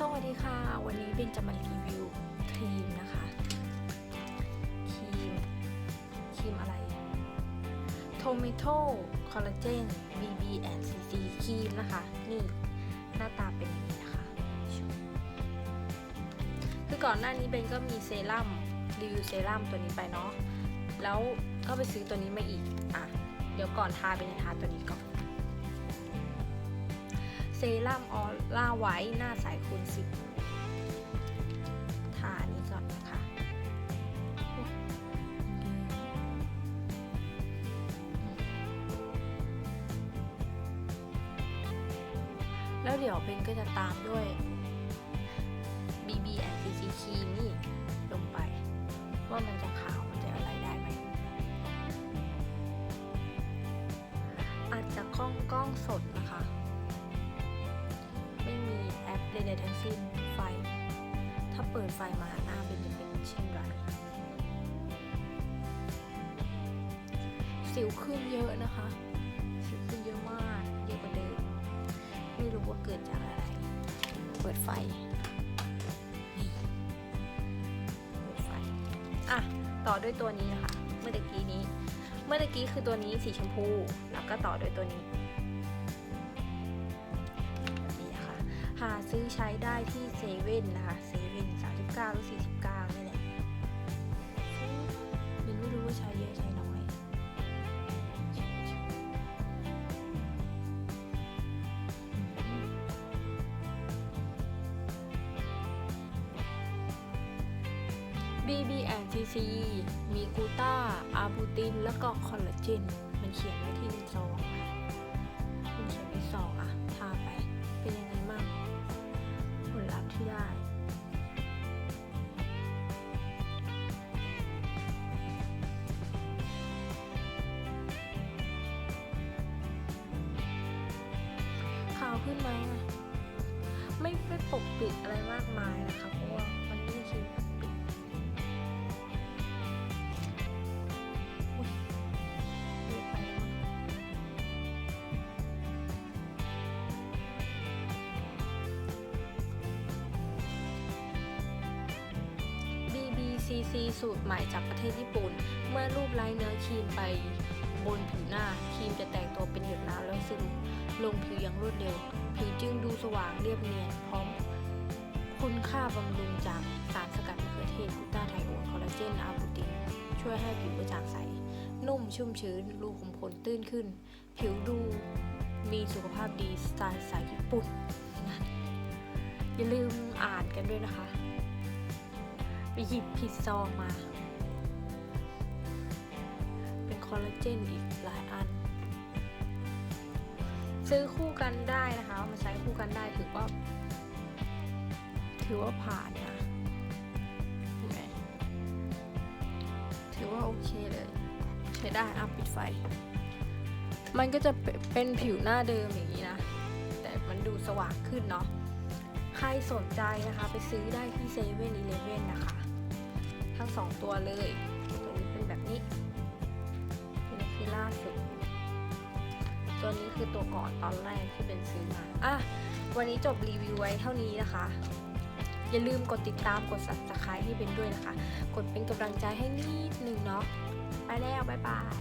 สวัสดีค่ะ วันนี้เบนจะมารีวิวครีมนะคะ ครีม ครีมอะไร Tomato Collagen BB and CC ครีมนะคะ นี่หน้าตาเป็นอย่างนี้นะคะ คือก่อนหน้านี้เบนก็มีเซรั่มรีวิวเซรั่มตัวนี้ไปเนาะ แล้วก็ไปซื้อตัวนี้มาอีก อะ เดี๋ยวก่อนทาเป็นทาตัวนี้ก่อน เซรั่มออร่าไว้หน้าใสคูณสิบทาอันนี้ก่อนนะคะแล้วเดี๋ยวเบนก็จะตามด้วย BB and CC ครีมนี่ลงไป ว่ามันจะขาวมันจะอะไรได้ไหมอาจจะกล้องกล้องสดนะคะ สิ้นไฟ ถ้าเปิดไฟมาหน้าเป็นจะเป็นเช่นไรสิวขึ้นเยอะนะคะ สิวขึ้นเยอะมาก เยอะกว่าเดิม ไม่รู้ว่าเกิดจากอะไร เปิดไฟนี่เปิดไฟ อะ ต่อด้วยตัวนี้นะคะ เมื่อตะกี้นี้ เมื่อตะกี้คือตัวนี้สีชมพู แล้วก็ต่อด้วยตัวนี้าซื้อใช้ได้ที่เซเว่นนะคะเซเว่นสามสิบเก้าหรือสี่สิบเก้านี่แหละมินไม่รู้ว่าใช้เยอะใช้น้อยอืม BB and CC มีกูต้าอาบูติน แล้วก็คอลลาเจน มันเขียนไว้ที่ซองนะาวขึ้นไหมอะไม่ไม่ปกปิดอะไรมากมายนะคะเพราะว่ามันไม่ครีมปกปิดอุ๊ยเยอะไปแล้วมั้ง BBCC สูตรใหม่จากประเทศญี่ปุ่น เมื่อรูปไล้เนื้อครีมไปบนผิวหน้าครีมจะแตกตัวเป็นหยดน้ำแล้ว ลงผิวอย่างรวดเร็ว ผิวจึงดูสว่างเรียบเนียนพร้อมคุณค่าบำรุงจากสารสกัดมะเขือเทศกูต้าไทโอนคอลลาเจนอาบูติน ช่วยให้ผิวกระจ่างใส นุ่มชุ่มชื้น รูขุมขนตื้นขึ้น ผิวดูมีสุขภาพดีสไตล์สายญี่ปุ่นนั่นอย่าลืมอ่านกันด้วยนะคะ ไปหยิบผิดซองมา เป็นคอลลาเจนอีกหลายอัน ซื้อคู่กันได้นะคะเอามาใช้คู่กันได้ถือว่า ถือว่าผ่านนะเห็นไหมถือว่าโอเคเลย ใช้ได้อะปิดไฟ มันก็จะเป็นเป็นผิวหน้าเดิมอย่างนี้นะ แต่มันดูสว่างขึ้นเนาะใครสนใจนะคะไปซื้อได้ที่เซเว่นอีเลฟเว่นนะคะ ทั้งสองตัวเลย ตัวนี้เป็นแบบนี้ตัวนี้คือล่าสุด ตัวนี้คือตัวก่อนตอนแรกที่เป็นซื้อมาอะวันนี้จบรีวิวไว้เท่านี้นะคะ อย่าลืมกดติดตามกด subscribe ให้เป็นด้วยนะคะ กดเป็นกำลังใจให้นิดนึงเนาะไปแล้ว บ๊ายบาย